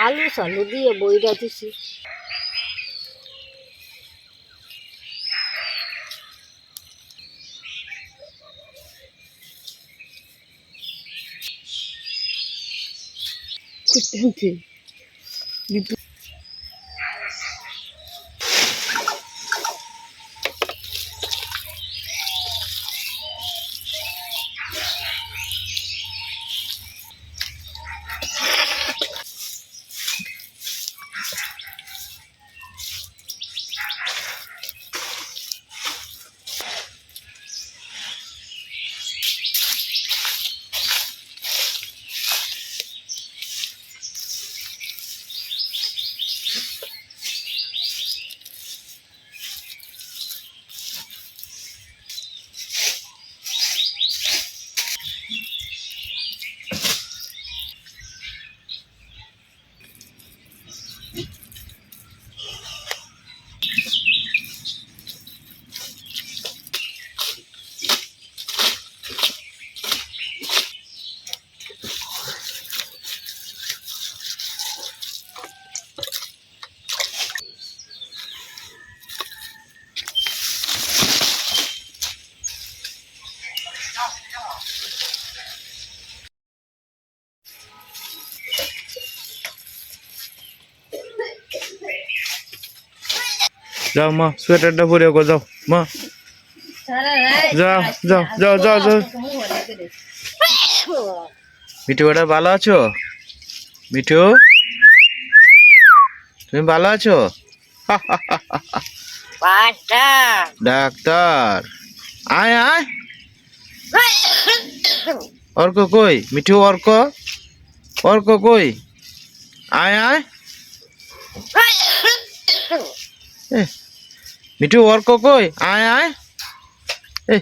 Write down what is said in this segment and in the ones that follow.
আলু সালু দিয়ে বইটা দিছি কুটতে যাও মা সোয়েটারটা পরে গো যাও মা। যাও যাও যাও যাও যাও। মিঠু বেটা, ভালো আছো? মিঠু? তুমি ভালো আছো? ডাক্তার। আয় আয়। অর্ক কই? মিঠু, অর্ক? অর্ক কই? আয় আয়। মিঠু, ওর কই? আয় আয়। এ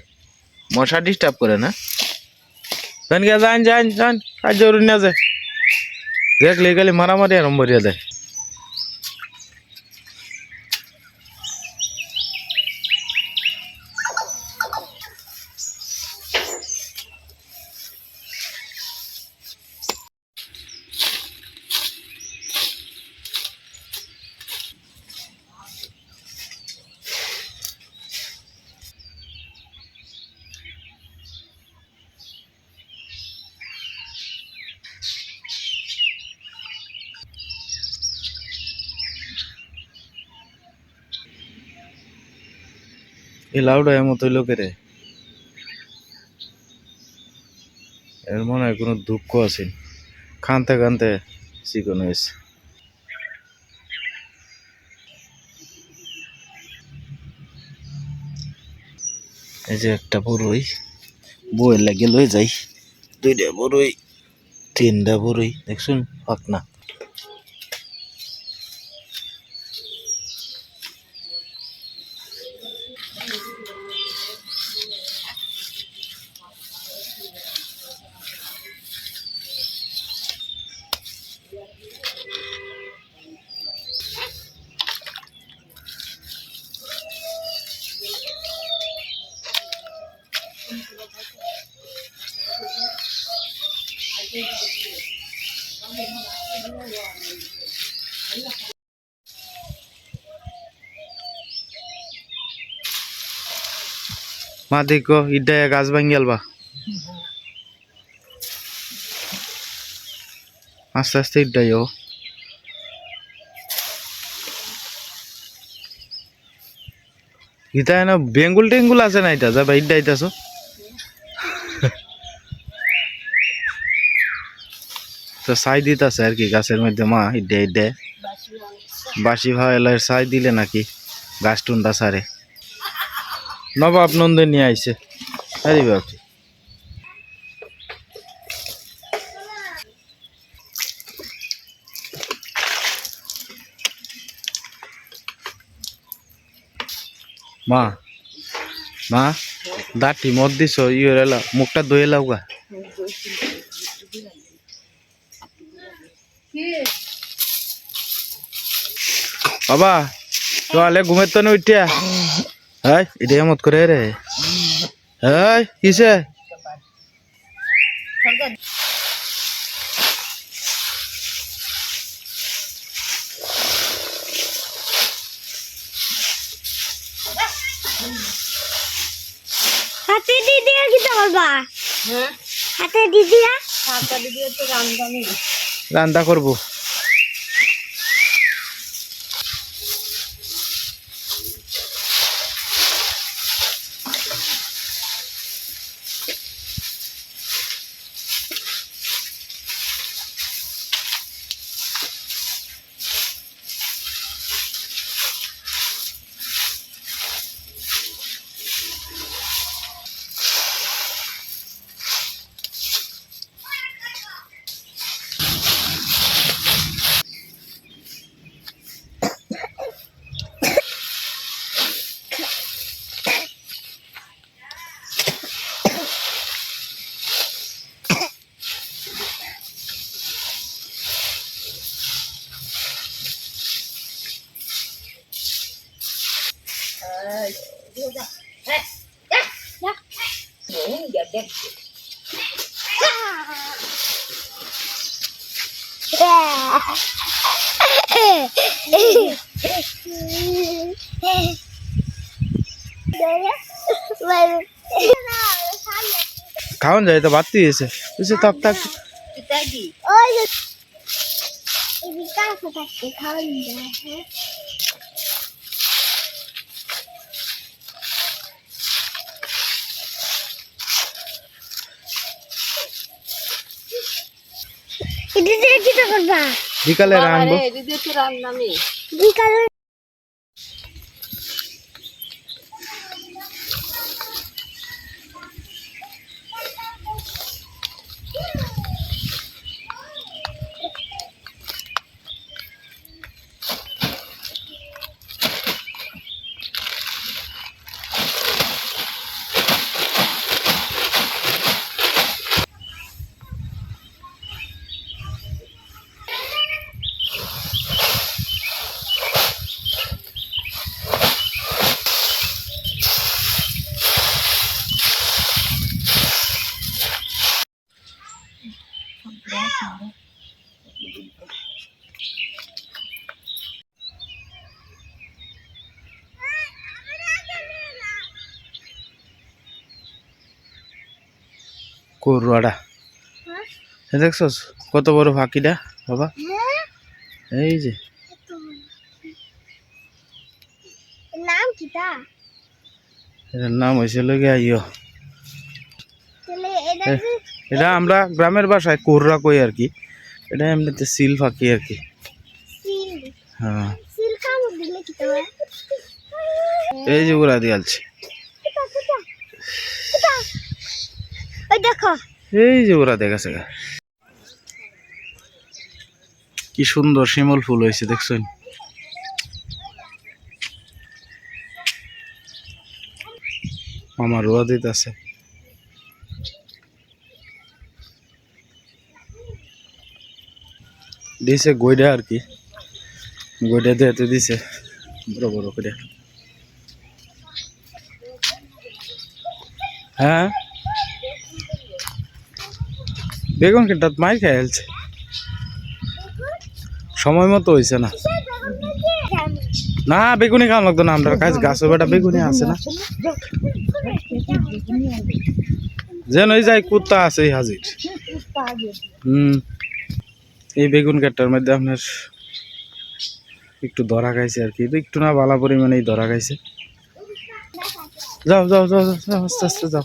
মশা ডিস্টার্ব করে না? জান যান যান যান আর জরুরি না যায় দেখলে গেলে মারামারি আরম্ভ করিয়া দেয় এই লাউডা এমন তৈল করে? এর মনে হয় কোনো দুঃখ আছে। খানতে খানতে চিকন হয়েছে। এই যে একটা বড়ই বইয়ের লাগে লই যাই। দুইটা বড়ই তিনটা বড়ই দেখছুন ফাঁক মা দেখো ইডা গাছ ভাঙ্গি আলবা। আস্তে আস্তে ইডাই ও ইটা এনে বেঙ্গুল টেঙ্গুল আছে না এটা যাবা ইডা ইতাছ? তো সাই দিতাছে আর কি গাছের মধ্যে, মা ইডা ইডা বাসি ভাইলার সাই দিলে নাকি গাছ টুনটা সারে। নবাব নন্দে নিয়ে আইছে। আরে বাপরে। মা মা, দাঁটি মদ দিছ ইয়ে মুখটা ধুয়ে লাও গা। বাবা তোয়ালে ঘুমের তো উঠিয়া। এই এটা মত করে রে। এই কিসে? হাতে দিদি কি তো বলবা? হ্যাঁ। হাতে দিদি হাতে দিদি তো রান্না রান্না খাওয়ান যায় তো বাড়তি হয়েছে। বুঝছে থাক থাক। কিতা দি ওই যে এই বিকাশ থাকতে খাওয়ান যায় হ্যাঁ এটা দিয়ে কিটা করবা বিকালে রানবো বাবারে দিদি তো রান্দানি বিকালে করুয়াটা এ দেখছস? কত বড় ফাঁকিটা বাবা? এই যে। নাম কিটা এটার নাম হয়েছে লগে আইও এটা আমরা গ্রামের ভাষায় কোররা কই আর কি? এটা এমনিতে সিল ফাঁকি আর কি। হ্যাঁ। হয়? এই যে উড়া দিয়ালছে। কিটা কিটা কিটা ওই দেখো এই যে ওরা দেখাছে। কি সুন্দর শিমল ফুল হয়েছে, দেখছেন? আমার রোয়া দিতেছে। দিছে গইডা আর কি। গইডা দিয়ে তো দিছে। বড় বড় করে। হ্যাঁ? বেগুন কেটাত মাই ফেলছে। সময় মতো হয়েছে না। না বেগুনি খাওয়া লাগতো না আমরা। কাজ গাছ বেটা বেগুনি আছে না। যেন ওই যাই কুত্তা আছে এই হাজির। হুম। এই বেগুন কাঠটার মধ্যে আপনার একটু ধরা খাইছে আর কি। একটু না বালা পরিমাণেই ধরা খাইছে। যাও যাও যাও, যাও আস্তে আস্তে যাও।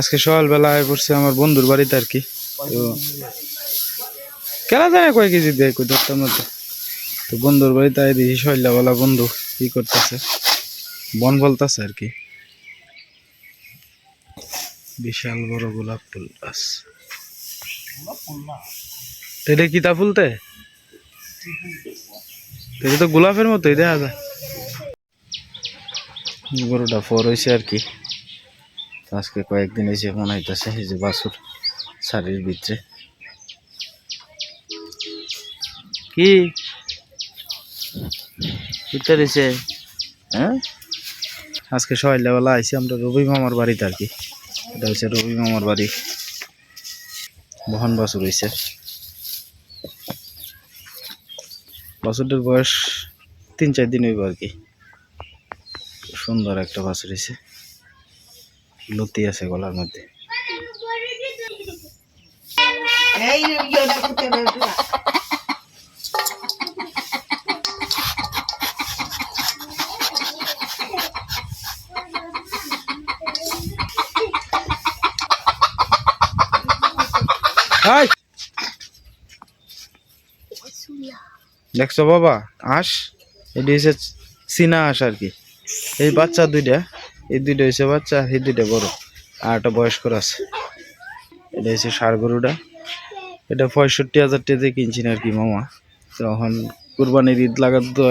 আজকে সকালবেলা আয় পড়ছে আমার বন্ধুর বাড়িতে আর কি। তো কেনা জানে কয় কেজি দেয় কই দশটার মধ্যে তো। বন্ধুর বাড়িতে আয় দেখি সকালবেলা বন্ধু কি করতেছে। বন বলতেছে আর কি। বিশাল বড় গোলাপ ফুল গাছ। এটা কিতা ফুলতে? এটা তো গোলাপের মতোই, দেখা যায়। গরুটা ফর হয়েছে আর কি। তো আজকে কয়েকদিন এসে মনে হইতেছে এই যে বাসুর শাড়ির ভিতরে। কি? ভিতরে হ্যাঁ? আজকে সকালবেলা আইসি আমরা রবি মামার বাড়িতে আর কি। এটা হচ্ছে রবি মামার বাড়ি। বহন বাসুর হয়েছে বাছুরটার বয়স তিন চার দিন হইব আর কি। সুন্দর একটা বাছুর হয়েছে লতি আছে গলার মধ্যে। হাই দেখছ বাবা আস এটি হচ্ছে চীনা আস আর কি। এই বাচ্চা দুইটা। এই দুইটা হচ্ছে বাচ্চা, এই দুইটা বড়। আর একটা বয়স্কর আছে। এটা হচ্ছে ষাড় গরুটা। এটা পঁয়ষট্টি হাজার টাকা দিয়ে কিনছি আর কি মামা। তখন কুরবানির ঈদ লাগাত তো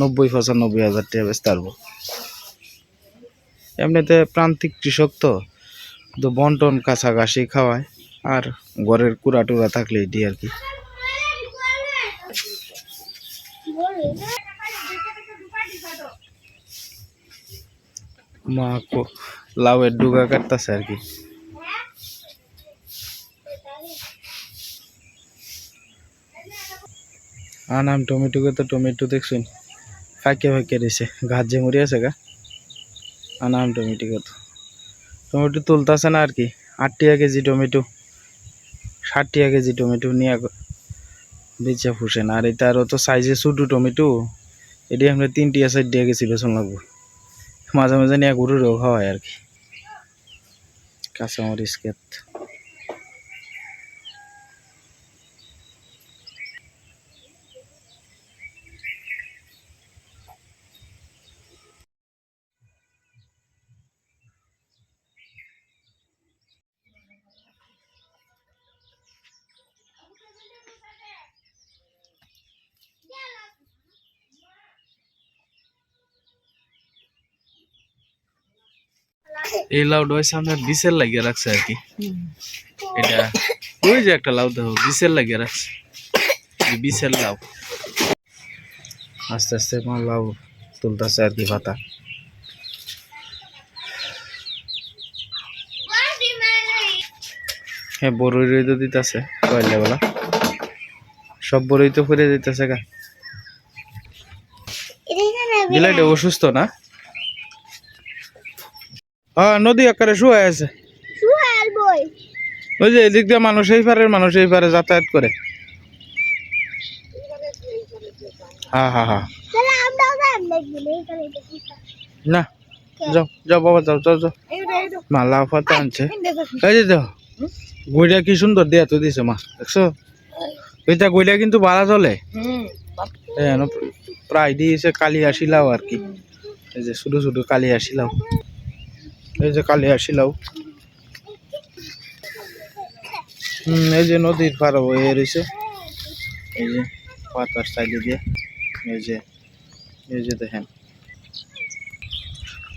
নব্বই, পঁচানব্বই হাজার টাকা বেচতে পারব। এমনিতে প্রান্তিক কৃষক তো তো বন্টন কাছাকাছি খাওয়ায়। আর ঘরের কুড়া টুরা থাকলে এটি আর কি। মা লাউয়ের ডুগা কাটতেছে আর কি। আনাম টমেটো তো টমেটো দেখছুন? ফাঁকে ফাঁকে রয়েছে ঘাট যে মরি আছে গা। আনাম টমেটো কত টমেটো তুলতেছে না আর কি আট টাকা কেজি টমেটো ষাট টাকা কেজি টমেটো নিয়ে বেচা ফুসে না। আর এটা আরও তো সাইজে ছোটো টমেটো, এটি আমরা তিন টিয়া চার টাকা কেজি বেচন লাগবো। মাঝে মাঝে নিয়ে গরু রোগ হয় আর কি। কাঁচামরিচ ক্ষেত। এই লাউটা হয়েছে আপনার বিসের লাগিয়ে রাখছে আর কি। এটা ওই যে একটা লাউ দেখো বিসের লাগিয়ে রাখছে। এই লাউ। আস্তে আস্তে আমার লাউ তুলতেছে আর কি পাতা। হ্যাঁ বড়ই রই তো দিতেছে কয়লা বেলা। সব বড়ই তো ফিরে দিতেছে গা। বিলাইটা অসুস্থ না? হ্যাঁ নদী আকারে শুয়ে আছে। ওই যে এদিক দিয়ে মানুষ এই পারের মানুষ এই পারে যাতায়াত করে। হ্যাঁ হ্যাঁ হ্যাঁ? না যাও যাও বাবা যাও যাও যাও। মা লাউ পাতা আনছে। এই যে দেখো। গইটা কি সুন্দর দিয়া তো দিছে মা। দেখছ? ওইটা গইটা কিন্তু ভাড়া চলে প্রায় দিয়েছে কালি আসিলাও আর কি। এই যে শুধু শুধু কালি আসিলাও এই যে কালি আসিলাও হুম, এই যে নদীর পার হয়ে রয়েছে এই যে পাতার সাইডে দিয়ে, এই যে এই যে দেখেন।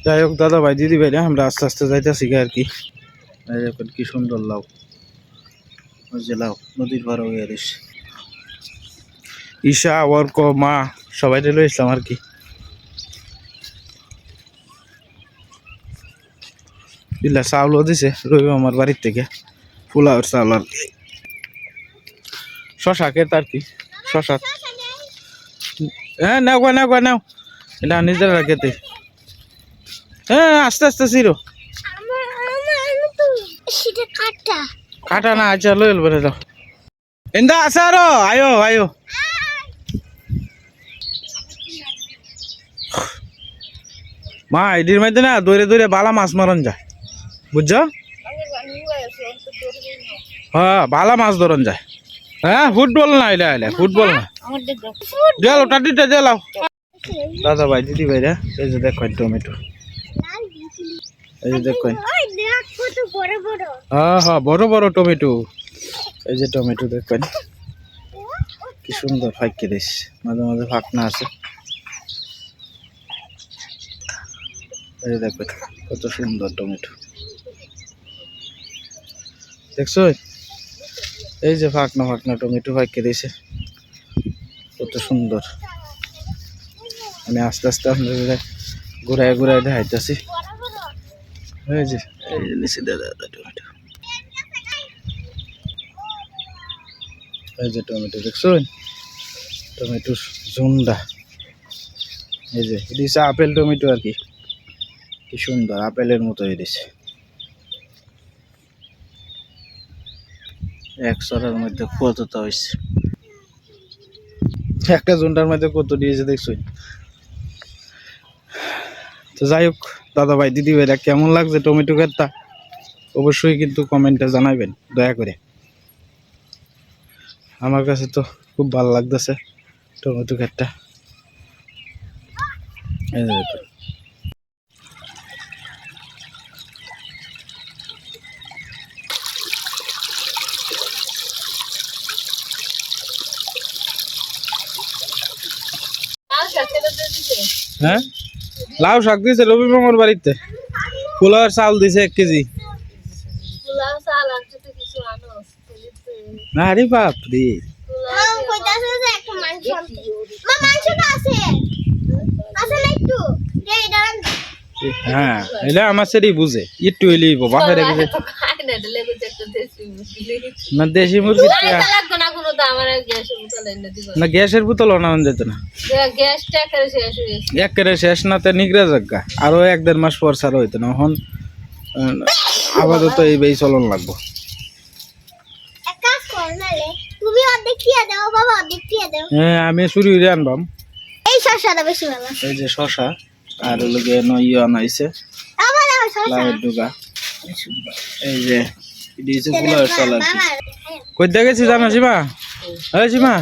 যাই হোক দাদা ভাই দিদি ভাই আমরা আস্তে আস্তে যাইতেছি আর কি। কি সুন্দর লাউ। যে লাউ, নদীর পার হয়ে রয়েছে ঈশা অর্ক মা, সবাই ইসলাম আর কি। ইল্লা চাউলও দিছে রবি আমার বাড়ির থেকে পোলাওর চাউল আর কি শশা খেত আর কি শশা হ্যাঁ নাও গো নাও গো এটা নিজেরা খেতে হ্যাঁ আস্তে আস্তে সেটা কাটা না আচ্ছা লই বলে দাও এন্দা আছে আরও আয়ো আয়ো মা এটির মধ্যে না দৌড়ে দৌড়ে বালা মাছ মারন যায় বুঝছ? হ্যাঁ বালা মাছ ধরন যায়। হ্যাঁ ফুটবল না এটা এলে, ফুটবল না। দেলাও টাটিটা দেলাও দাদা ভাই, দিদি ভাই রে এই যে দেখো টমেটো। এই যে দেখো ওই দেখ কত বড় বড় হ্যাঁ হ্যাঁ বড় বড় টমেটো। এই যে টমেটো দেখবেন কি সুন্দর ফাঁকি দিস। মাঝে মাঝে ফাঁকনা আছে। এই যে দেখো, কত সুন্দর টমেটো। দেখছ? এই যে ফাঁকনা ফাঁকনা টমেটো ফাঁকি দিয়েছে। কত সুন্দর। আমি আস্তে আস্তে আপনাদের ঘুরায় ঘুরায় দেখাইতেছি। এই যে এই যে নিচে দাদা টমেটো। এই যে টমেটো, দেখছ? টমেটোর জুন্ডা এই যে হচ্ছে আপেল টমেটো আর কি। কি সুন্দর, আপেলের মতো এদিছে এক সরার মধ্যে কতটা হয়েছে একটা জুনটার মধ্যে কত দিয়েছে দেখছ তো যাই হোক দাদা ভাই দিদি ভাইরা কেমন লাগছে টমেটো ক্ষেতটা অবশ্যই কিন্তু কমেন্টে জানাবেন, দয়া করে। আমার কাছে তো খুব ভালো লাগতেছে টমেটো ক্ষেতটা এই হ্যাঁ? লাউ শাক দিয়েছে রবি মামার বাড়িতে। পোলাওয়ার চাউল দিছে এক কেজি। আরে বাপ রে হ্যাঁ এটা আমার সেটাই বুঝে। একটু হইলেই বাবা হেরে গেছে না দেশি মুরগি। না গ্যাসের বোতল আনানো যেত না। একেবারে শেষ নাতে নিগড়ে জাগা আরও এক দেড় মাস পর ছাড়া হইতো না এখন আপাতত এই বেই চলন লাগবো। এক কাজ কর নালে তুমি অর্ধেক দিয়ে দাও বাবা অর্ধেক দিয়ে দাও। হ্যাঁ আমি শুরু করে আনবাম। এই শসাটা বেশি ভালো। এই যে শশা আর হলো গিয়ে নইয়া আনাইছে আমার দাও ডুগা। এই যে দিয়েছে কই দেখেছি জানো সীমা এই সীমা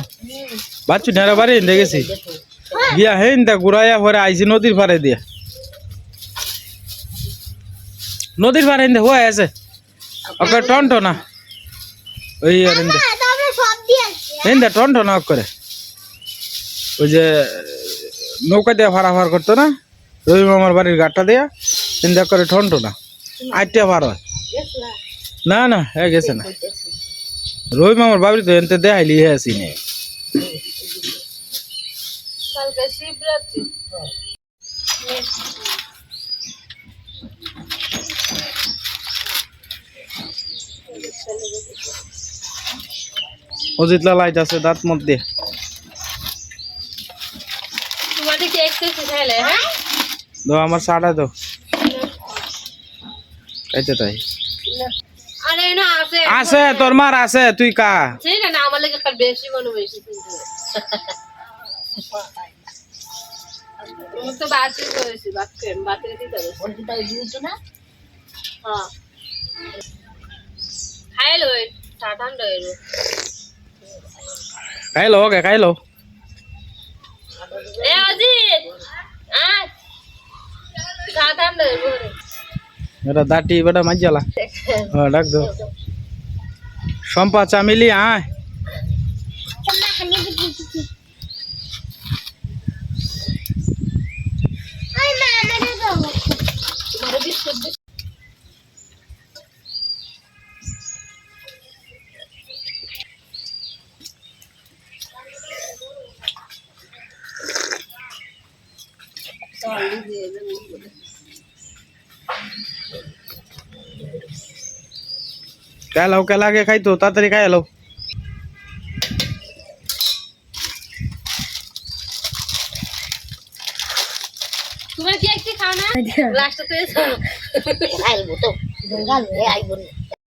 বাচ্চু নেড়া বাড়ি দেখেছি। গিয়া হেন দা ঘুরাইয়া পরে আইছি, নদীর পাড়ে দিয়া। নদীর পাড়ে দে হয়ে আছে? ওকে টন টনা ওই আর দে। হ্যাঁ তবে সব হেন দে টন টনা করে ওই যে, নৌকা দিয়ে ভাড়া ভাড় করতো না? রবি মামার বাড়ির গাটটা দিয়া চিন্তা করে টন টনা আটটা ভাড় হয়। না না হ্যাঁ গেছে না। রবি মামার বাড়ি তো এনতে দেখাইলি হ্যাঁ আসি নে। অজিতলা লাইট আছে দাঁত মধ্যে দো। আমার সাড়া দো খাইতে তাই। আছে আছে। তোর মার আছে তুই কা। সেই না আমার লাগে একটা বেশি মনে বেশি কিন্তু তো বাতি করেছি বাতি বাতি দিতে হবে। ওই তাই দিয়েছ না? হ্যাঁ। খাই লো গেলো খাই লো ওকে খাই লো এ অজিত হয়ে গেলো এটা দাটি বেটা মাইজালা। হ্যাঁ ডাক দো। সম্পা চামিলি আয় তোমরা হানি দিতে দিতে আই মা আমারে দাও তোমার বিস্কুট খাই লো কে লাগে খাই তো তাড়াতাড়ি খাই লো তোমরা কি একটি খাও না? লাস্টে তো এসো। আইবো তো। গাল আইবো